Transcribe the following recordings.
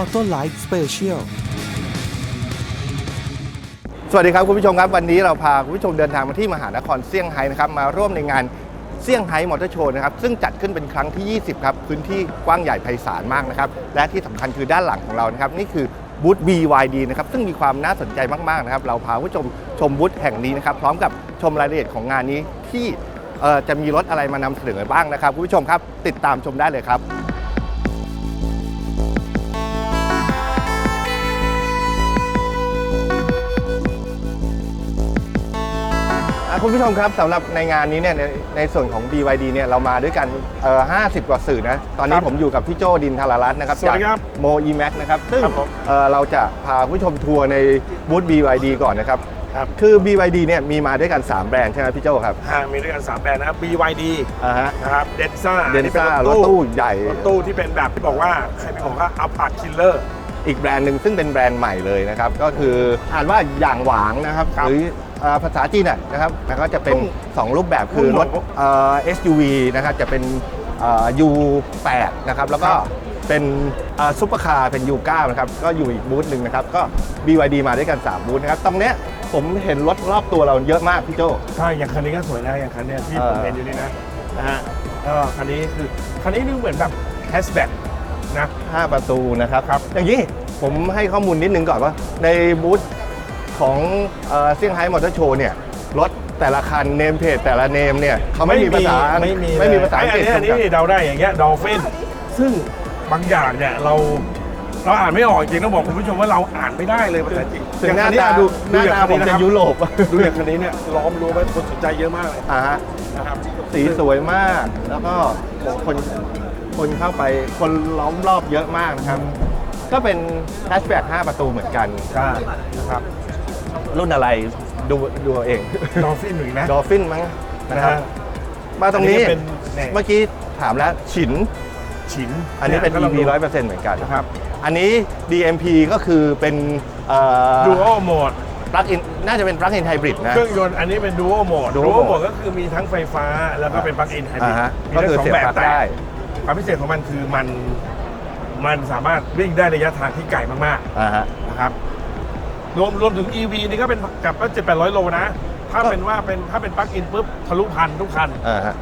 Auto Light Special สวัสดีครับคุณผู้ชมครับวันนี้เราพาคุณผู้ชมเดินทางมาที่มหานครเซี่ยงไฮ้นะครับมาร่วมในงานเซี่ยงไฮ้มอเตอร์โชว์นะครับซึ่งจัดขึ้นเป็นครั้งที่ 20 ครับพื้นที่กว้างใหญ่ไพศาลมากนะครับและที่สำคัญคือด้านหลังของเรานะครับนี่คือบูธ BYD นะครับซึ่งมีความน่าสนใจมากๆนะครับเราพาคุณผู้ชมชมบูธแห่งนี้นะครับพร้อมกับชมรายละเอียดของงานนี้ที่เอ่อจะมีรถอะไรมานำเสนอบ้างนะครับคุณผู้ชมครับติดตามชมได้เลยครับ อะคุณผู้ชมครับสำหรับในงานนี้เนี่ยในในส่วนของ BYD เนี่ยเรามาด้วยกันเอ่อ50 กว่าสื่อนะ ตอนนี้ครับผมอยู่กับพี่โจดินทารารัตน์นะครับสวัสดีครับโม e m a x นะครับ ซึ่งครับผม เอ่อเราจะพาผู้ชมทัวร์ในบูธ BYD ก่อนนะครับ ครับคือ BYD เนี่ยมีมาด้วยกัน 3 แบรนด์ใช่ไหมพี่โจครับห่างมีด้วยกัน3แบรนด์นะครับ BYD อ่าฮะนะครับเดนซ่าเดนซ่ารถตู้ใหญ่ รถตู้ที่เป็นแบบที่บอกว่าใครไม่บอกว่าอัพอาร์คิลเลอร์ อีกแบรนด์หนึ่งซึ่งเป็นแบรนด์ใหม่เลยนะครับ ก็คืออ่านว่าอย่างหวางนะครับครับ หรือ อ่าภาษาจีนน่ะนะครับแล้วก็จะเป็นรุ่น2รูปแบบคือรถรุ่นเอ่อ SUV นะครับจะเป็นเอ่อ U8 นะครับแล้วก็ครับเป็นซุปเปอร์คาร์เป็น U9 นะครับก็อยู่อีกบูธหนึ่งนะครับก็ BYD มาด้วยกัน 3 บูธนะครับตรงเนี้ยผมเห็นรถรอบตัวเราเยอะมากพี่โจ ใช่อย่างคันนี้ก็สวยนะอย่างคันเนี้ยที่เออผมเห็นอยู่นี่นะนะฮะก็คันนี้คือคันนี้นี่เหมือนแบบแฮชแบ็กนะ 5 ประตูนะครับครับอย่างนี้ผมให้ข้อมูลนิดนึงก่อนว่าในบูธ ของเซี่ยงไฮ้มอเตอร์โชว์เนี่ยรถแต่ละคันเนมเพจแต่ละเนมเนี่ยเขาไม่มีภาษาไม่มีไม่มีเลยภาษาอังกฤษไอันนี้อันนี้เดาได้อย่างเงี้ยดอลฟินซึ่งบางอย่างเนี่ยเราเราอ่านไม่ออกจริงต้องบอกคุณผู้ชมว่าเราอ่านไม่ได้เลยภาษาจีนถึงหน้าอย่ตาคัดูหน้าอย่ตาคัผมนจะนี้นครับยุโรปดูอย่างคันนี้เนี่ยล้อมรั้วไว้คนสนใจเยอะมากเลยอ่าฮะนะครับสีสวยมาก แล้วก็คนคนเข้าไปคนล้อมรอบเยอะมากนะครับ ก็เป็นแฮชแบ็ก5ประตูเหมือนกันใช่นะครับ รุ่นอะไรดูดูเอาเองดอลฟินหนึ่งนะดอฟฟินมั้งนะครับนะฮะมาตรงนี้อันนี้เป็นเนี่ย เมื่อกี้ถามแล้วฉิน ฉินอันนี้เป็น ยก็ลง EV ดู ร้อยเปอร์เซ็นต์เหมือนกันนะครับ อันนี้ DMP ก็คือเป็นเอ่อดูโอโหมด ปลั๊กอินน่าจะเป็นปลั๊กอินไฮบริดนะ เครื่องยนต์อันนี้เป็นดูโอโหมด Duo ดูโอ mode โหมดก็คือมีทั้งไฟฟ้าแล้วก็เป็นปลั๊กอินไฮบริอ่าดฮะมีก็ทั้คืองสองเสียบแบบปลั๊กแต่ได้ ความพิเศษของมันคือมันมันสามารถวิ่งได้ระยะทางที่ไกลมากอ่าฮะ ๆนะครับ รวมรวมถึง EV นี่ก็เป็นกับก็เจ็ดแปดร้อยโลนะ ถ้าก็เป็นว่าเป็นถ้าเป็นปลั๊กอินปุ๊บทะลุพันทุกคัน อ่าฮะ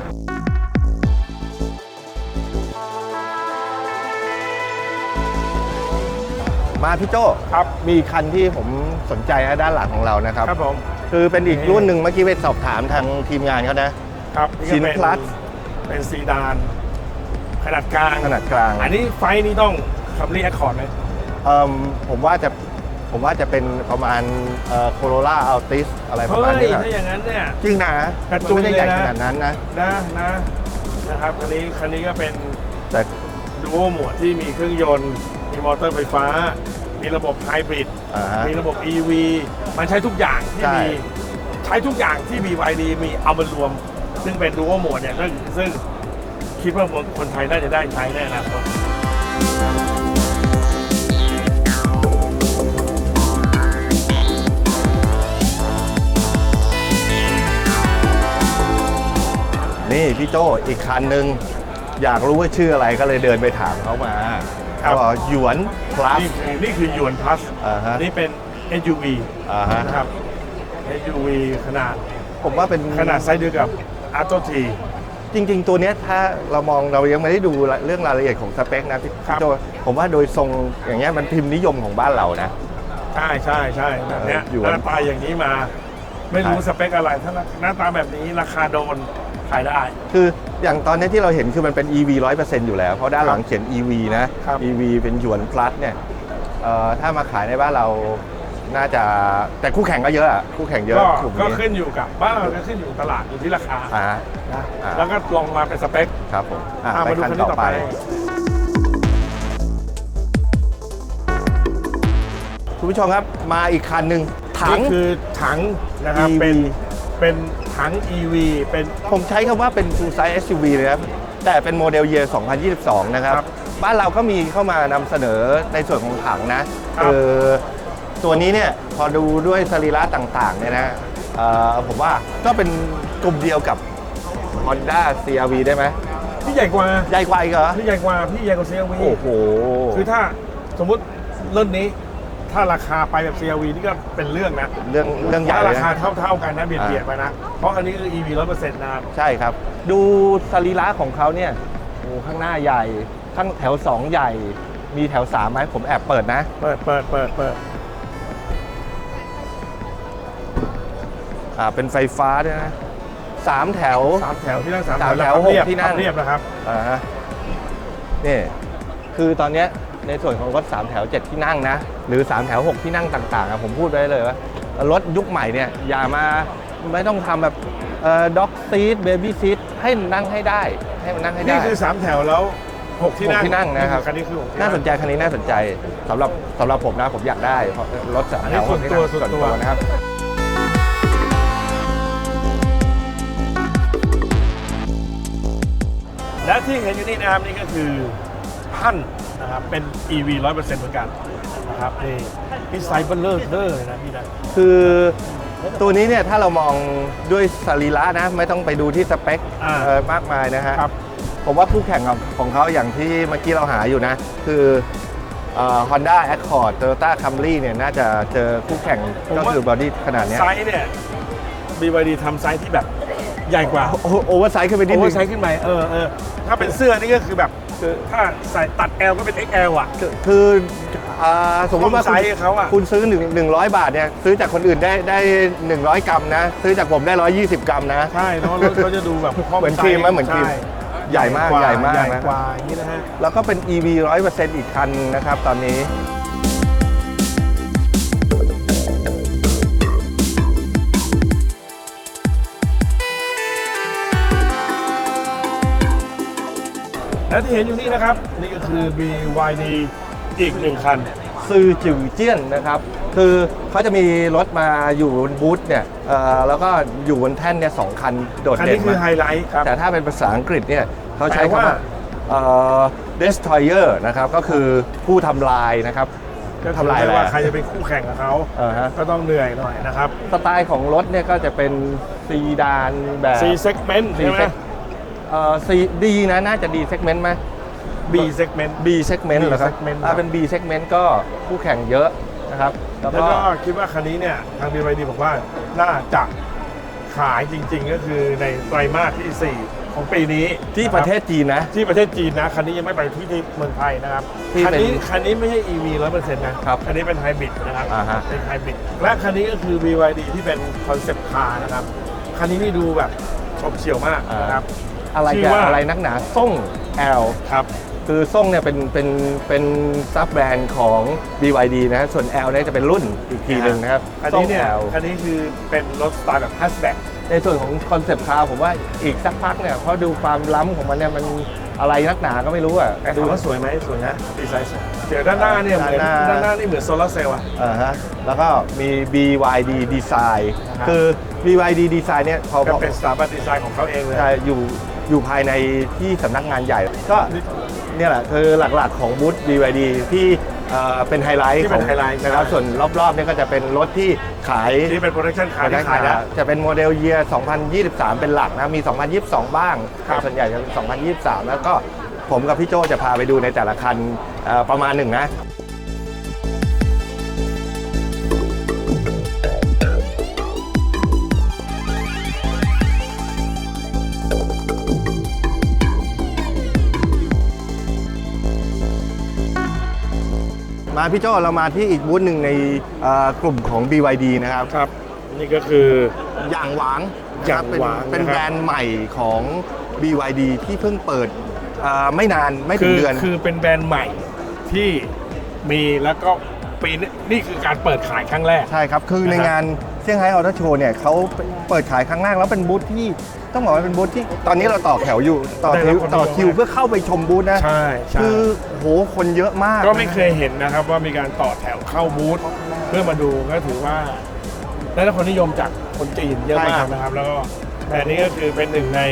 มาพี่โจครับ มีคันที่ผมสนใจนะด้านหลังของเรานะครับ ครับผม คือเป็นอีกรุ่นหนึ่งเมื่อกี้ไปสอบถามทางทีมงานเขานะ ครับชินก็เป็ Plus เป็นซีดาน ขนาดกลาง ขนาดกลางอันนี้ไฟนี่ต้องคัมรี่แอคคอร์ดไหมเอ่มผมว่าจะ ผมว่าจะเป็นประมาณโคโรล่าอัลติสอะไรประเฮ้มาณยนี้นะถ้าอย่างนั้นเนี่ยจริงนะกระมันจุยไม่ได้ใหญ่เลยนะขนาดนั้นนะ นะนะนะครับคันนี้คันนี้ก็เป็นแต่ดูโอโหมดที่มีเครื่องยนต์ มีมอเตอร์ไฟฟ้า มีระบบไฮบริด อ่าฮะ มีระบบ EV มันใช้ทุกอย่างที่ใช่ มี ใช้ทุกอย่างที่ BYD มีเอามารวม ซึ่งเป็นดูโอโหมดเนี่ยซึ่งซึ่งคิดว่าคนไทยน่าจะได้ใช้แน่นะ นี่พี่โจอีกคันหนึ่งอยากรู้ว่าชื่ออะไรก็เลยเดินไปถามเขามาครับเขาบอกหยวน plus นี่คือนี่คือหยวนพลัสอ่าฮะนี่เป็น SUV อ่าฮะ นะครับ SUV ขนาดผมว่าเป็นขนาดไซส์เดียวกับ a r t o T จริง ๆ ตัวเนี้ยถ้าเรามองเรายังไม่ได้ดูเรื่องรายละเอียดของสเปคนะพี่ครับ โจผมว่าโดยทรงอย่างเงี้ยมันพิมพ์นิยมของบ้านเรานะ ใช่ใช่ใช่แบบเนี้ยเออหยวนหน้าตาอย่างนี้มา ไม่รู้ใช่สเปคอะไร ถ้าหน้าตาแบบนี้ราคาโดน ขายได้ คืออย่างตอนนี้ที่เราเห็นคือมันเป็น EV 100%อยู่แล้ว เพราะด้านหลังเขียน EV นะ ครับ EV เป็นหยวน plus เนี่ยเอ่อถ้ามาขายในบ้านเราน่าจะแต่คู่แข่งก็เยอะอะคู่แข่งเยอะก็กลุ่มก็นี้ขึ้นอยู่กับบ้านเราก็ขึ้นอยู่กับตลาดอยู่ที่ราคาอ่านะอ่าแล้วก็ลองมาเป็นสเปค ครับผมอะอะไปมาดูคันคันนี้ต่อต่อไป ไป คุณผู้ชมครับมาอีกคันหนึ่งถัง นี่คือถังนะครับ EV เป็นเป็น ถัง EV เป็นผมใช้คำว่าเป็น full size SUV เลยครับ แต่เป็นโมเดล year 2022 นะครับ ครับบ้านเราก็มีเข้ามานำเสนอในส่วนของถังนะครับ เออตัวนี้เนี่ยพอดูด้วยสรีระต่างๆเนี่ยนะเอ่อผมว่าก็เป็นกลุ่มเดียวกับ Honda CRV ได้ไหมพี่ใหญ่กว่าใหญ่กว่าอีกเหรอ พี่ใหญ่กว่าพี่ใหญ่กว่า CRV โอ้โห คือถ้าสสมมุติรุ่นนี้ ถ้าราคาไปแบบ CRV นี่ก็เป็นเรื่องนะเรื่องเรื่องใหญ่ถ้าเลรายคานะ เท่าๆกันนะเบียดอ่าเบียดไปนะ เพราะอันนี้คือ EV ร้อยเปอร์เซ็นต์นะครับใช่ครับ ดูสรีระของเขาเนี่ยโอ้ข้างหน้าใหญ่ ข้างแถว 2 ใหญ่ มีแถว3ไหมผมแอบเปิดนะ เปิดเปิดเปิดเปิดอ่า เป็นไฟฟ้าด้วยนะสามแถว สามแถวที่นั่งสามสามแถวแถวหกเรียบที่นั่ง เรียบนะครับ อ่าฮะนี่ คือตอนเนี้ย ในส่วนของรถ 3 แถว 7 ที่นั่งนะ หรือ 3 แถว 6 ที่นั่งต่างๆอะผมพูดไว้เลยว่ารถยุคใหม่เนี่ยอย่ามาไม่ต้องทำแบบด็อกซีทเบบี้ซีทให้มันนั่งให้ได้ ให้มันนั่งให้ได้ นี่คือสามแถวแล้วหกที่นั่งหกที่นั่งนะครับคันนี้คือหกที่น่านั่งสนใจคันนี้น่าสนใจสำหรับสำหรับผมนะผมอยากได้เพราะรถสามอันแถนี้วส่วนที่ตัวงส่วนตัวนะครับและที่เห็นอยู่นี่นะครับนี่ก็คือพัน นะครับเป็น EV ร้อยเปอร์เซ็นต์เหมือนกันนะครับนี่พี่ไซส์เบลเลอร์เดอร์เลยนะพี่นะ คือตัวนี้เนี่ยถ้าเรามองด้วยสรีระนะ ไม่ต้องไปดูที่สเปคอ่า เอ่อมากมายนะฮะ ครับ ผมว่าคู่แข่งของของเขาอย่างที่เมื่อกี้เราหาอยู่นะ คือฮอนด้าแอคคอร์ดโตโยต้าคัมรี่เนี่ยน่าจะเจอคู่แข่งผมก็ว่า คือบอดี้ขนาดเนี้ยไซส์เนี่ย BYD ทำไซส์ที่แบบใหญ่กว่าโอเวอร์ไซส์ขึ้นไปนิโอดเวอนึร์งไซส์ขึ้นไปเออเออถ้าเป็นเสื้อนี่ก็คือแบบ คือถ้าใส่ตัด L ก็เป็น XL อะ คือคืออ่าสมมติว่าไซส์เขาอะ คุณซื้อ1 100 บาทเนี่ยซื้อจากคนอื่นได้ได้ 100 กรัมนะ ซื้อจากผมได้ 120 กรัมนะ ใช่เนอะรถเขาจะดูแบบข้เหมือนครีมไหมเหมือนครีม ใช่ใหญ่มากกว่ใหญ่มากใหญ่นะกว่าอย่างนี้นะฮะ แล้วก็เป็น EV 100%อีกคันนะครับตอนนี้ และที่เห็นอยู่นี่นะครับ นี่ก็คือ BYD อีกหนึ่งคัน ซือจือเจี้ยนนะครับ คือเขาจะมีรถมาอยู่บนบูธเนี่ยเอ่อแล้วก็อยู่บนแท่นเนี่ยสองคันโดดคันเด่นี้นคือมาไฮไลท์ครับ แต่ถ้าเป็นภาษาอังกฤษเนี่ยเขาใช้แปลคำว่าว่าเอ่อ destroyer นะครับ ก็คือผู้ทำลายนะครับก็ทำลายคืออะไรว่าอะใครจะเป็นคู่แข่งกับเขาอ่าฮะ ก็ต้องเหนื่อยหน่อยนะครับ สไตล์ของรถเนี่ยก็จะเป็นซีดานแบบ C segment ซีใช่ไหมเซก เอ่อซีดีนะน่าจะดีเซกเมนต์ไหม B segment B segment B เหรอครับ segment อ่าเป็น B segment ก็คู่แข่งเยอะนะครับ แล้วแล้วก็ก็คิดว่าคันนี้เนี่ยทาง BYD บอกว่าน่าจะขายจริง ๆ ก็คือในไตรมาสที่ 4 ของปีนี้ที่ประเทศจีนนะ ที่ประเทศจีนนะ คันนี้ยังไม่ไปที่ที่เมืองไทยนะครับ ที่คันเป็นนี้คันนี้ไม่ใช่ EV 100%นะครับคันนี้เป็นไฮบริดนะครับ อ่าฮะ เป็นไฮบริดและคันนี้ก็คือ BYD ที่เป็นคอนเซ็ปต์คาร์นะครับ คันนี้นี่ดูแบบชมเฉียวมากนะครับ อะไรชื่อกันว่า อะไรนักหนาส่ง L ครับคือส่งเนี่ยเป็นเป็นเป็นซับแบรนด์ของ BYD นะฮะส่วน L เนี่ยจะเป็นรุ่นอีกทีหนึ่งนะครับคันส่นี้งเนี่ย L คันนี้คือเป็นรถสไตล์แบบแฮชแบ็ก ในส่วนของคอนเซปต์คาร์ผมว่าอีกสักพักเนี่ยเพราะดูความล้ำของมันเนี่ยมันอะไรนักหนาก็ไม่รู้อะแต่ถามว่าสวยไหมสวยนะดีไซน์สวยเดี๋ยวด้านหน้าเนี่ยเหมือนด้านหน้า ด้านหน้านี่เหมือนโซลาร์เซลล์อะ อ่าฮะแล้วก็มี BYD Design นะครับคือ BYD Design เนี่ยพอก็พอเป็นสถาบันดีไซน์ของเขาเองเลย ใช่อยู่ อยู่ภายในที่สำนักงานใหญ่ ก็เนี่ยแหละคือหลักๆของบูธ BYD ที่เอ่อเป็นไฮไลท์ที่ขเป็องนไฮไลท์นะครับใช่ ส่วนรอบๆเนี่ยก็จะเป็นรถที่ขายที่เป็นโปรดักชั่นคาร์ที่ขายแล้ว จะเป็นโมเดลเยียร์ 2023 เป็นหลักนะ มี 2022 บ้างครับส่วนใหญ่จะเป็น 2023 แล้วก็ผมกับพี่โจจะพาไปดูในแต่ละคันเอ่อประมาณหนึ่งนะ มาพี่โจเรามาที่อีกบูธหนึ่งในเอ่อกลุ่มของ BYD นะครับครับ นี่ก็คืออย่างหวางอย่างหวางเป็นเป็นนะครับแบรนด์ใหม่ของ BYD ที่เพิ่งเปิดเอ่อไม่นานไม่ถึคืงอเดือนคือเป็นแบรนด์ใหม่ที่มีแล้วก็ปีนี้นี่คือการเปิดขายครั้งแรก ใช่ครับ คือในนะครับงานเซี่ยงไฮ้ออโตโชว์เนี่ยเขาเปิดขายครั้งแรกแล้วเป็นบูธที่ ต้องบอกว่าเป็นบูธที่ตอนนี้เราต่อแถวอยู่ต่อได้คิรับวความนิยมต่อคิวมากเพื่อเข้าไปชมบูธนะใช่ใช่ คือโหคนเยอะมาก ก็ไม่นะเคยเห็นนะครับว่ามีการต่อแถวเข้าบูธเพื่อมาดูก็ถือว่าได้รับความนิยมจากคนจีนเยอะมากนะครับ แล้วก็แต่อันนี้ก็คือเป็นหนึ่งใน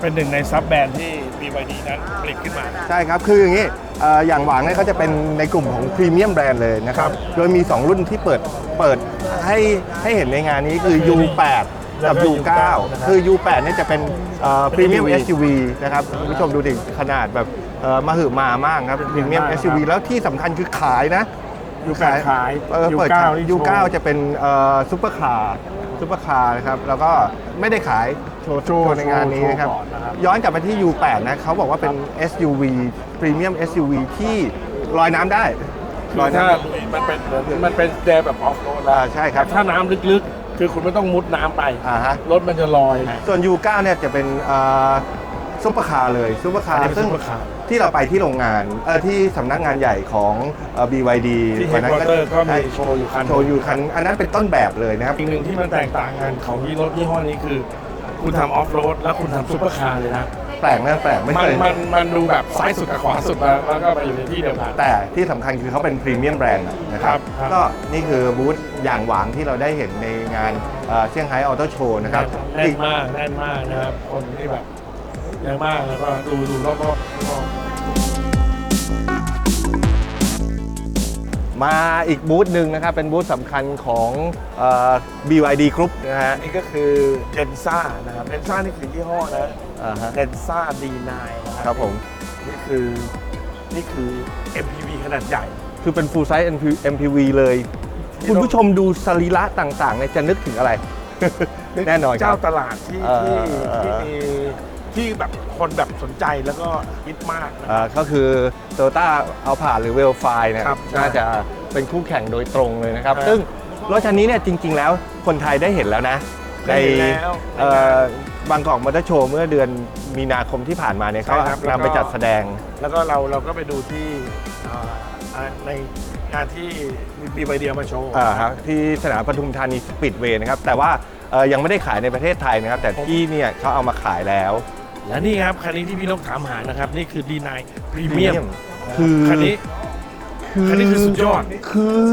เป็นหนึ่งในซับแบรนด์ที่ BYD นั้นผลิตขึ้นมา ใช่ครับคืออย่างนี้เอ่ออย่างหวางเนี่ยเขาจะเป็นในกลุ่มของพรีเมียมแบรนด์เลยนะครับ ครับ โดยมี 2 รุ่นที่เปิดเปิดให้ให้เห็นในงานนี้คือก็คือ U8 กับแล้วก็ U9 U9 นะครับคือ U8 เนี่ยจะเป็นพรีเมียมเป็น SUV นะครับคุณผู้ชมดูดิขนาดแบบเอ่อมาหือมามากครับพรีเมียมมากครับ SUV แล้วที่สำคัญคือขายนะยูแปดขายเออยูเปิดเก้าขายนี่ยูโชว์เก้าจะเป็นเอ่อซุปเปอร์คาร์ซุปเปอร์คาร์นะครับแล้วก็ไม่ได้ขายโชว์โชว์ในงานนี้นะครับโชว์ก่อนนะครับย้อนกลับมาที่ U8 นะเขาบอกว่าเป็น SUV พรีเมียม SUV ที่ลอยน้ำได้คือถ้ามันเป็นเหมือนมันเป็นแดแบบออฟโรดอ่าใช่ครับถ้าน้ำลึกๆ คือคุณไม่ต้องมุดน้ำไป อ่าฮะ รถมันจะลอย ส่วน U9 เนี่ยจะเป็นเอ่อซุปเปอร์คาร์เลยซุปเปอร์คาอันร์นี้เป็นซึ่งซุปเปอร์คาร์ ที่เราไปที่โรงงานเออที่สำนักงานใหญ่ของเอ่อ BYD ที่วันนั้น headquarter ก็มีใช่โชว์อยู่คันโชว์อยู่คันอันนั้นเป็นต้นแบบเลยนะครับอีกหนึ่งที่มันแตกต่างกันของยี่รถยี่ห้อนี้คือ คุณทำออฟโรดแล้วคุณทำซุปเปอร์คาร์เลยนะ แปลกนะแปลกไม่มัเคนยมันมันดูแบบซ้ายสุดกับขวาสุดมาแล้วก็ไปอยู่ในที่เดียวกัน แต่ที่สำคัญคือเขาเป็นพรีเมียมแบรนด์นะครับครับก็นี่คือบูธอย่างหวางที่เราได้เห็นในงานเซี่ยงไฮ้ออโต้โชว์นะครับ แน่นมากแน่นมากนะครับ คนที่แบบเยอะมากแล้วก็ดูดูรอบๆรอบมาอีกบูธหนึ่งนะครับ เป็นบูธสำคัญของเอ่อ BYD Group นะฮะๆนี่ก็คือเดนซ่านะครับเดนซ่านี่คือยี่ห้อนะ อ่าฮะเดนซ่าดีนายครับผม นี่คือนี่คือ MPV ขนาดใหญ่ คือเป็น full size MPV เลยที่คุณผู้ชมดูสรีระต่างๆเนี่ยจะนึกถึงอะไร แน่นอนคเจ้ารับตลาดที่เอ่อที่ที่มีที่แบบคนแบบสนใจแล้วก็ฮิตมากนะ อ่าก็คือ Toyota Alphard หรือ w e l f i เนี่ยครับใช่น่าจะเป็นคู่แข่งโดยตรงเลยนะครับ ครับซึ่งรถคันนี้เนี่ยจริง ๆ แล้วคนไทยได้เห็นแล้วนะในได้เห็นแล้ว เอ่อ บางกอกมอเตอร์โชว์เมื่อเดือนมีนาคมที่ผ่านมาเนี่ยใช่เขาครับแล้วก็ นำไปจัดแสดง แล้วก็เราเราก็ไปดูที่อ่าอ่าในงานที่มีใบเดียวมาโชว์อ่าครับที่สนามปทุมธานีสปีดเวย์นะครับ แต่ว่าเอ่อยังไม่ได้ขายในประเทศไทยนะครับ แต่ที่เนี่ยเขาเอามาขายแล้ว และนี่ครับคันนี้ที่พี่นกถามหานะครับ นี่คือ D9 Premium คือ คันนี้คันนี้คือสุดยอด คือ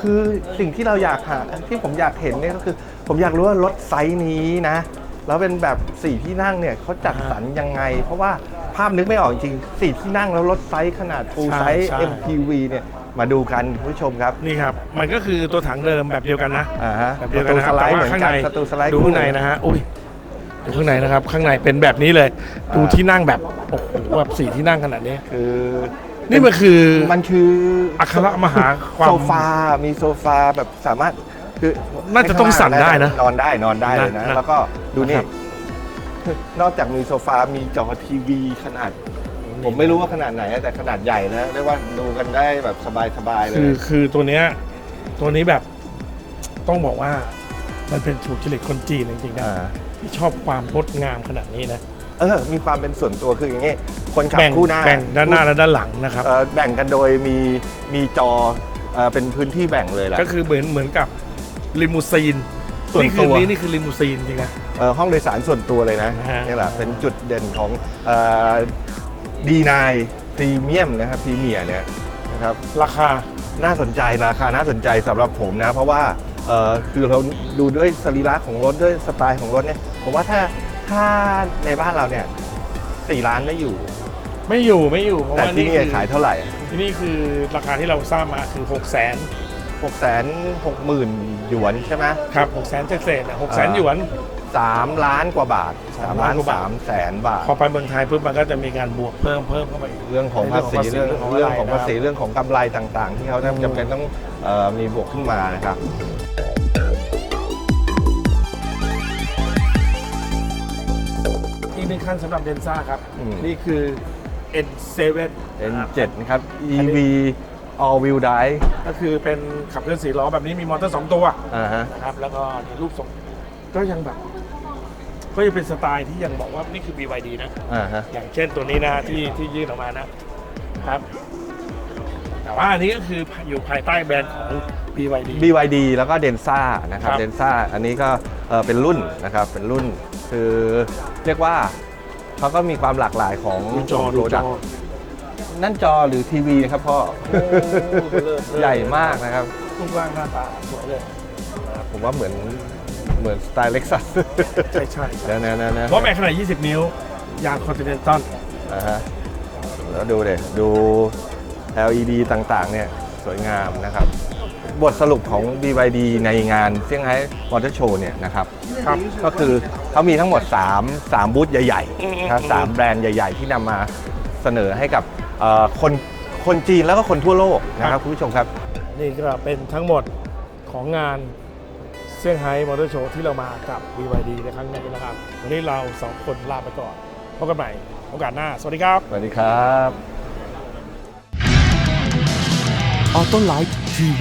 คือสิ่งที่เราอยากหาที่ผมอยากเห็นเนี่ยก็คือ ผมอยากรู้ว่ารถไซส์นี้นะ แล้วเป็นแบบสี่ที่นั่งเนี่ยเขาจัดสรรยังไง เพราะว่าภาพนึกไม่ออกจริงสี่ที่นั่งแล้วรถไซส์ขนาด full ใช่ size ใช่ MPV เนี่ยมาดูกันคุณผู้ชมครับนี่ครับ มันก็คือตัวถังเดิมแบบเดียวกันนะ อ่าฮะแบบเดียวกันนะครับสไลแต่ด์เหว่ามือนข้างกัในนสตูสไลด์ดูข้างในนะฮะอุ้ยดูข้างในนะครับ ข้างในเป็นแบบนี้เลย ดูที่นั่งแบบโอ้โหแบบสี่ที่นั่งขนาดนี้ คือนี่มันคือ มันคืออัครมหาความ โซฟา มีโซฟาแบบสามารถ คือน่าจะต้องสั่นได้นะนอนได้นอนได้เลยนะ นะแล้วก็ดูนี่นะครับ นอกจากมีโซฟา มีจอทีวีขนาด ผมไม่รู้ว่าขนาดไหนแต่ขนาดใหญ่นะเรียกว่าดูกันได้แบบสบายๆเลคือยคือตัวเนี้ยตัวนี้แบบต้องบอกว่ามันเป็นถูกจริตคนจีนจริงๆนะอ่า ที่ชอบความงดงามขนาดนี้นะเออ มีความเป็นส่วนตัวคืออย่างงี้ คนขับแบ่งคู่หน้าแบ่งด้านหน้าและด้านหลังนะครับ เอ่อแบ่งกันโดยมีมีจอเอ่อเป็นพื้นที่แบ่งเลยแหละ ก็คือเหมือนเหมือนกับ ลิมูซีนส่วนนี่คืตัอวนี่นี่คือลิมูซีนจริงนะ เอ่อห้องโดยสารส่วนตัวเลยนะฮะ นี่แหละเป็นจุดเด่นของดีนายพรีเมียมนะครับพรีเมียเนี่ยนะครับราคาน่าสนใจราคาน่าสนใจสำหรับผมนะ เพราะว่าเอ่อคือเราดูด้วยสรีระของรถด้วยสไตล์ของรถเนี่ยผมว่าถ้าถ้าในบ้านเราเนี่ยสี่ล้านไม่อยู่ ไม่อยู่ไม่อยู่เพราะแต่ว่าที่นี่นี่คือขายเท่าไหร่ ที่นี่คือราคาที่เราทราบมาคือ6 0 0 0 0 6กแสนหกหมื่นหยวนใช่ไหมครับ6 0 0 0 0เศษๆหกแสนอ่าหยวนสามล้านกว่าบาทสามล้านกว่าบาทสามแสนบาท พอไปเมืองไทยปุ๊บมันก็จะมีการบวกเพิ่มเพิ่มเข้าไปอีกเรื่องของภาษีเรื่เรื่อองงของภาษีเรื่องของภาษีนะครับเรื่องของกำไรต่างๆ ที่เขาอืมจำเป็นต้องเอ่อมีบวกขึ้นมานะครับอีกหนึ่งคันสำหรับเดนซ่าครับอืมนี่คือ N7 N7 นะครับ EV all wheel drive ก็คือเป็นขับเคลื่อนสี่ล้อแบบนี้มีมอเตอร์สองตัวอ่าฮะ นะครับ แล้วก็นี่รูปทรงก็ยังแบบ ก็ยังเป็นสไตล์ที่ยังบอกว่านี่คือ BYD นะ อ่าฮะ อย่างเช่นตัวนี้นะที่ที่ยื่นออกมานะครับ แต่ว่าอันนี้ก็คืออยู่ภายใต้แบรนด์ของ BYD BYD แล้วก็ Denza นะครับครับ Denza อันนี้ก็เอ่อเป็นรุ่นนะครับ เป็นรุ่นคือเรียกว่าเขาก็มีความหลากหลายของดูจอของดูจอ product นั่นจอหรือทีวีนะครับพ่อโอ้เลิศเลิศใหญ่มากนะครับรูปร่างหน้าตาสวยเลย ผมว่าเหมือนเหมือนสไตล์เล็กซัสใช่ใช่นะนะนะนะเพราะแบรนด์ขนาด 20 นิ้ว ยางคอนติเนนตัลอ่าฮะแล้วดูเด็ดู LED ต่างๆ เนี่ย สวยงามนะครับ บทสรุปของ BYD ในงานเซี่ยงไฮ้มอเตอร์โชว์เนี่ยนะครับครับก็คือเขามีทั้งหมด 3 3 บูธใหญ่อืมๆนะครับอืมสามแบรนด์ใหญ่ ๆ ที่นำมาเสนอให้กับ เอ่อคนคนจีนแล้วก็คนทั่วโลกนะครับคุณผู้ชมครับ นี่ก็เป็นทั้งหมดของงานเซี่ยงไฮ้มอเตอร์โชว์ที่เรามากับ BYD ในครั้งนี้นะครับ วันนี้เราสองคนลาไปก่อนพบกันใหม่โอกาสหน้า สวัสดีครับ สวัสดีครับ Autolite TV